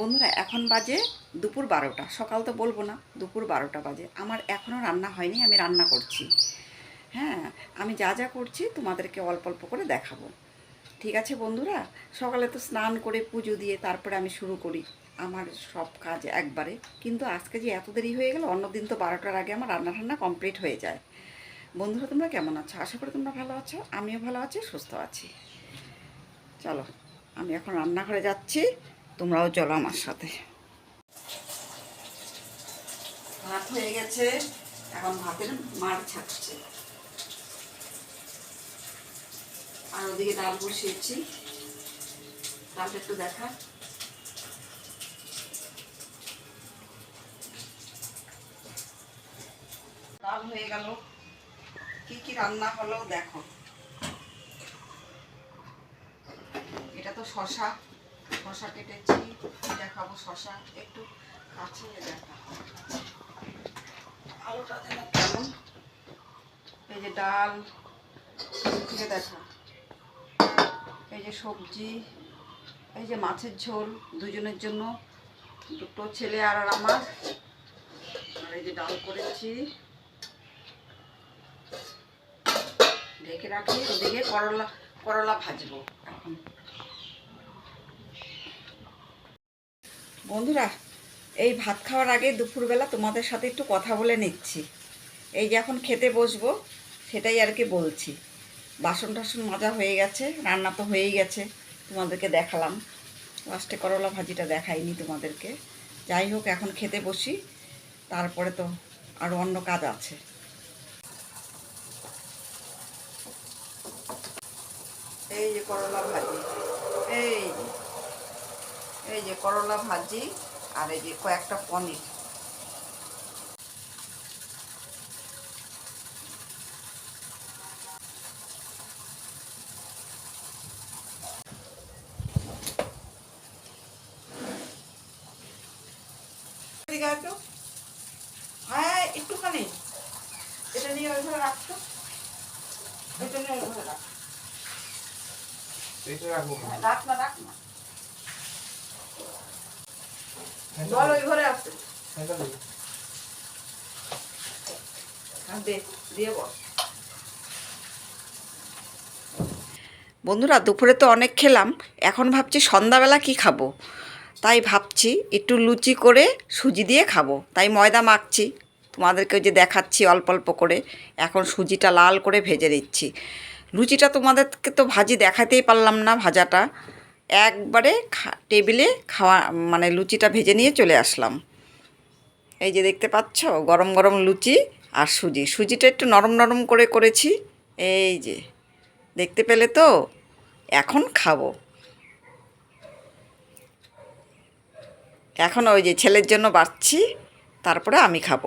বন্ধুরা, এখন বাজে দুপুর বারোটা। সকাল তো বলব না, দুপুর বারোটা বাজে। আমার এখনও রান্না হয়নি, আমি রান্না করছি। হ্যাঁ আমি যা যা করছি তোমাদেরকে অল্প অল্প করে দেখাবো। ঠিক আছে বন্ধুরা? সকালে তো স্নান করে পুজো দিয়ে তারপরে আমি শুরু করি আমার সব কাজ একবারে। কিন্তু আজকে যে এত দেরি হয়ে গেল, অন্যদিন তো বারোটার আগে আমার রান্না টান্না কমপ্লিট হয়ে যায়। বন্ধুরা, তোমরা কেমন আছো? আশা করি তোমরা ভালো আছো, আমিও ভালো আছি, সুস্থ আছি। চলো, আমি এখন রান্নাঘরে যাচ্ছি। তোমরাও চলো আমার সাথে। ভাত হয়ে গেছে। এখন ভাতের মার ছাড়ছে আর ওদিকে ডাল বসিয়েছি। ডালটা একটু দেখা। ডাল হয়ে গেল। কি কি রান্না হলো দেখো। এটা তো শশা শশা কেটেছি দেখাবো শশা একটু কাছে দেখা। আলুটা এই যে ডাল থেকে দেখা। এই যে সবজি, এই যে মাছের ঝোল, দুজনের জন্য, দুটো ছেলে আর আর আমার। আর এই যে ডাল করেছি। ঢেকে রাখি ওদিকে করলা করলা ভাজবো এখন। বন্ধুরা, এই ভাত খাওয়ার আগে দুপুরবেলা তোমাদের সাথে একটু কথা বলে নিচ্ছি। এই যে এখন খেতে বসবো, সেটাই আর কি বলছি। বাসন টাসন মাজা হয়ে গেছে, রান্না তো হয়েই গেছে, তোমাদেরকে দেখালাম। লাস্টে করলা ভাজিটা দেখাইনি তোমাদেরকে। যাই হোক, এখন খেতে বসি, তারপরে তো আরও অন্য কাজ আছে। এই যে করলা ভাজি, এই এই যে করলা ভাজি আর এই যে কয়েকটা পনির। আসো। হ্যাঁ একটুখানি। এটা নিয়ে রাখতো এটা নিয়ে এটা রাখব হ্যাঁ, রাখ না রাখ। না ওই ঘরে দে দিয়ে বল বন্ধুরা দুপুরে তো অনেক খেলাম। এখন ভাবছি সন্ধ্যাবেলা কি খাব? তাই ভাবছি একটু লুচি করে সুজি দিয়ে খাব। তাই ময়দা মাখছি। তোমাদেরকে ওই যে দেখাচ্ছি অল্প অল্প করে। এখন সুজিটা লাল করে ভেজে দিচ্ছি। লুচিটা তোমাদেরকে তো ভাজি দেখাতেই পারলাম না ভাজাটা। একবারে টেবিলে খাওয়া মানে লুচিটা ভেজে নিয়ে চলে আসলাম। এই যে দেখতে পাচ্ছ, গরম গরম লুচি আর সুজি। সুজিটা একটু নরম নরম করে করেছি। এই যে, দেখতে পেলে তো? এখন খাব। এখন ওই যে ছেলের জন্য বাড়ছি, তারপরে আমি খাব।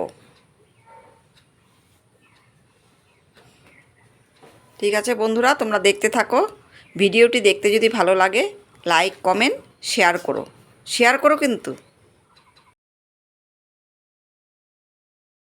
ঠিক আছে বন্ধুরা, তোমরা দেখতে থাকো। ভিডিওটি দেখতে যদি ভালো লাগে লাইক কমেন্ট শেয়ার করো। শেয়ার করো কিন্তু।